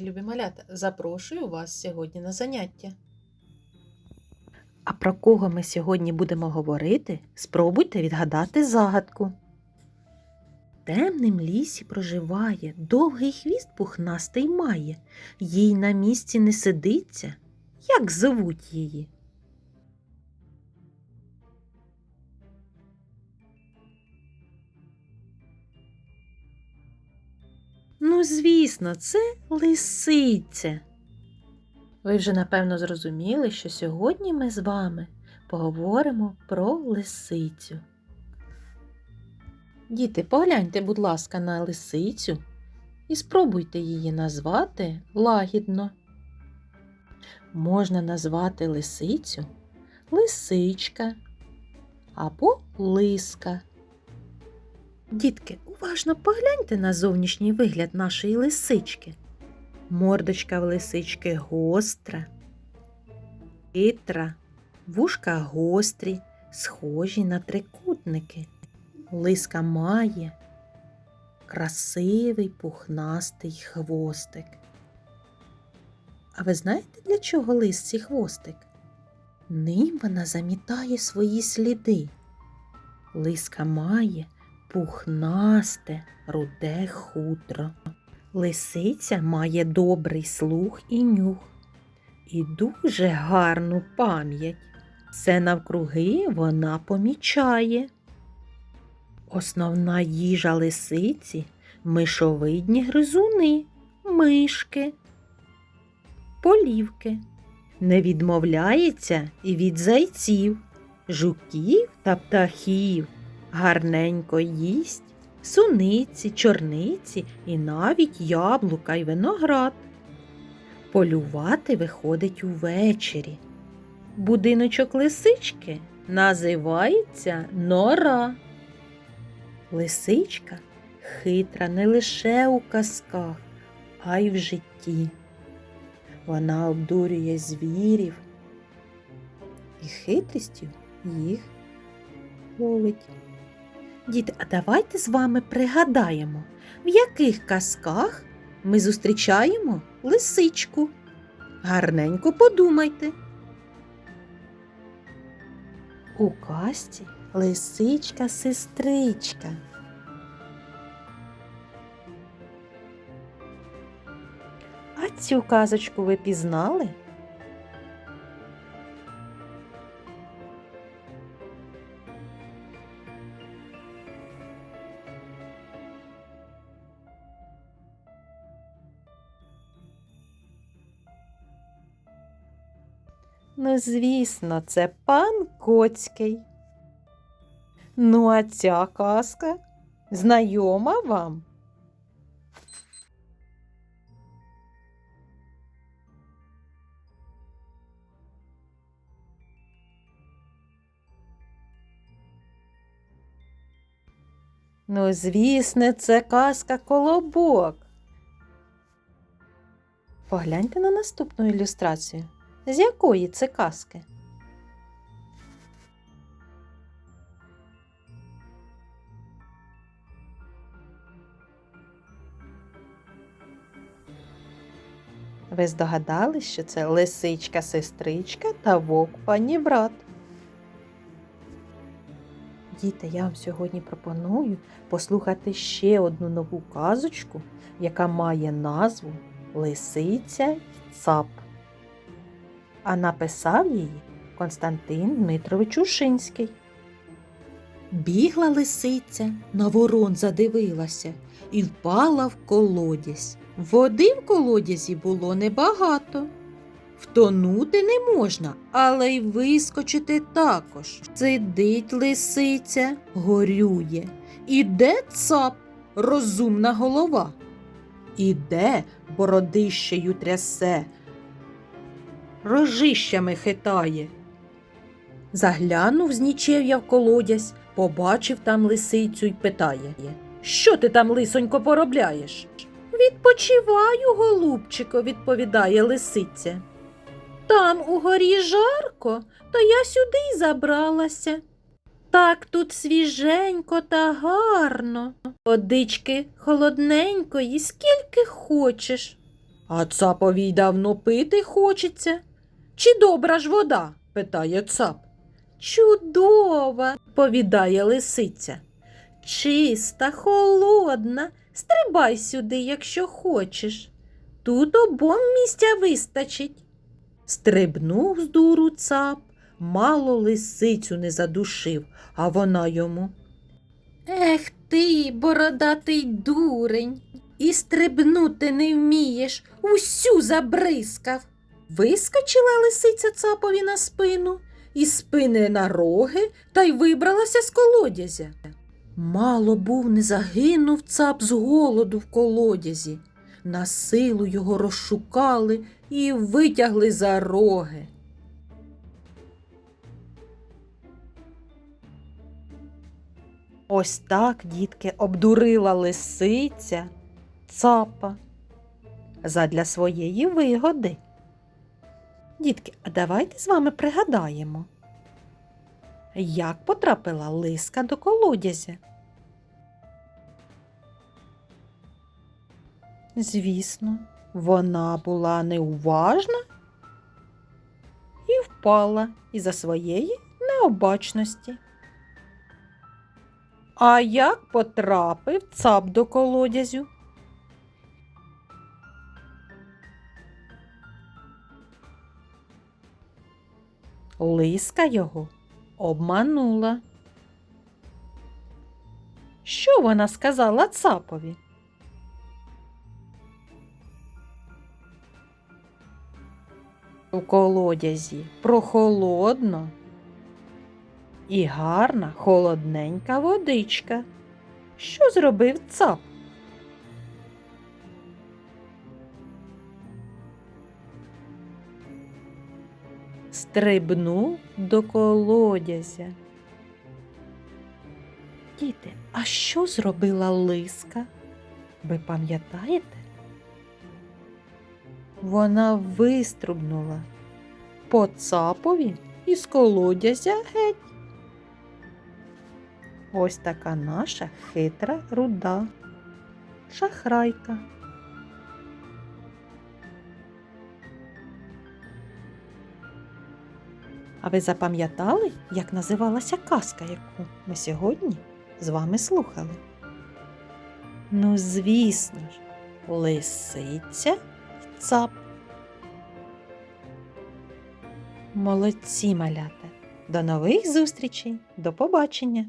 любі малята, запрошую вас сьогодні на заняття. А про кого ми сьогодні будемо говорити, спробуйте відгадати загадку. В темнім лісі проживає, довгий хвіст пухнастий має, їй на місці не сидиться. Як зовуть її? Ну, звісно, це лисиця. Ви вже напевно зрозуміли, що сьогодні ми з вами поговоримо про лисицю. Діти, погляньте, будь ласка, на лисицю і спробуйте її назвати лагідно. Можна назвати лисицю лисичка або лиска. Дітки, уважно погляньте на зовнішній вигляд нашої лисички. Мордочка в лисички гостра, хитра, вушка гострі, схожі на трикутники. Лиска має красивий пухнастий хвостик. А ви знаєте, для чого лисці хвостик? Ним вона замітає свої сліди. Лиска має пухнасте руде хутро. Лисиця має добрий слух і нюх, і дуже гарну пам'ять. Все навкруги вона помічає. Основна їжа лисиці мишовидні гризуни, мишки, полівки. Не відмовляється і від зайців, жуків та птахів. Гарненько їсть суниці, чорниці і навіть яблука й виноград. Полювати виходить увечері. Будиночок лисички називається нора. Лисичка хитра не лише у казках, а й в житті. Вона обдурює звірів і хитрістю їх ловить. Діти, а давайте з вами пригадаємо, в яких казках ми зустрічаємо лисичку. Гарненько подумайте. У казці лисичка сестричка. А цю казочку ви пізнали? Ну, звісно, це пан Коцький. Ну, а ця казка знайома вам? Ну, звісно, це казка Колобок. Погляньте на наступну ілюстрацію. З якої це казки? Ви здогадались, що це лисичка сестричка та вовк пані. Діти, я вам сьогодні пропоную послухати ще одну нову казочку, яка має назву Лисиця й цап а написав її Константин Дмитрович Ушинський. Бігла лисиця, на ворон задивилася і впала в колодязь. Води в колодязі було небагато. Втонути не можна, але й вискочити також. Сидить лисиця, горює. Іде цап, розумна голова. Іде, бородищею трясе, рожищами хитає. Заглянув з нічев'я в колодязь, побачив там лисицю й питає Що ти там, лисонько, поробляєш? Відпочиваю, голубчико, відповідає лисиця. Там у горі жарко, то я сюди й забралася. Так тут свіженько та гарно. Водички холодненької, скільки хочеш. А цапові й давно пити хочеться. Чи добра ж вода? питає цап. Чудова, повідає лисиця. Чиста, холодна. Стрибай сюди, якщо хочеш. Тут обом місця вистачить. Стрибнув з дуру цап, мало лисицю не задушив, а вона йому. Ех ти, бородатий дурень, і стрибнути не вмієш, усю забризкав. Вискочила лисиця цапові на спину, і спини на роги та й вибралася з колодязя. Мало був не загинув цап з голоду в колодязі. На силу його розшукали і витягли за роги. Ось так, дітки, обдурила лисиця цапа задля своєї вигоди. Дітки, а давайте з вами пригадаємо, як потрапила лиска до колодязя. Звісно, вона була неуважна і впала із-за своєї необачності. А як потрапив цап до колодязю? Лиска його обманула. Що вона сказала цапові? У колодязі прохолодно і гарна холодненька водичка. Що зробив цап? Стрибнув до колодязя. Діти, а що зробила лиска? Ви пам'ятаєте? Вона виструбнула по цапові із колодязя геть. Ось така наша хитра руда, шахрайка. А ви запам'ятали, як називалася казка, яку ми сьогодні з вами слухали? Ну, звісно ж, лисиця в цап. Молодці малята! До нових зустрічей! До побачення!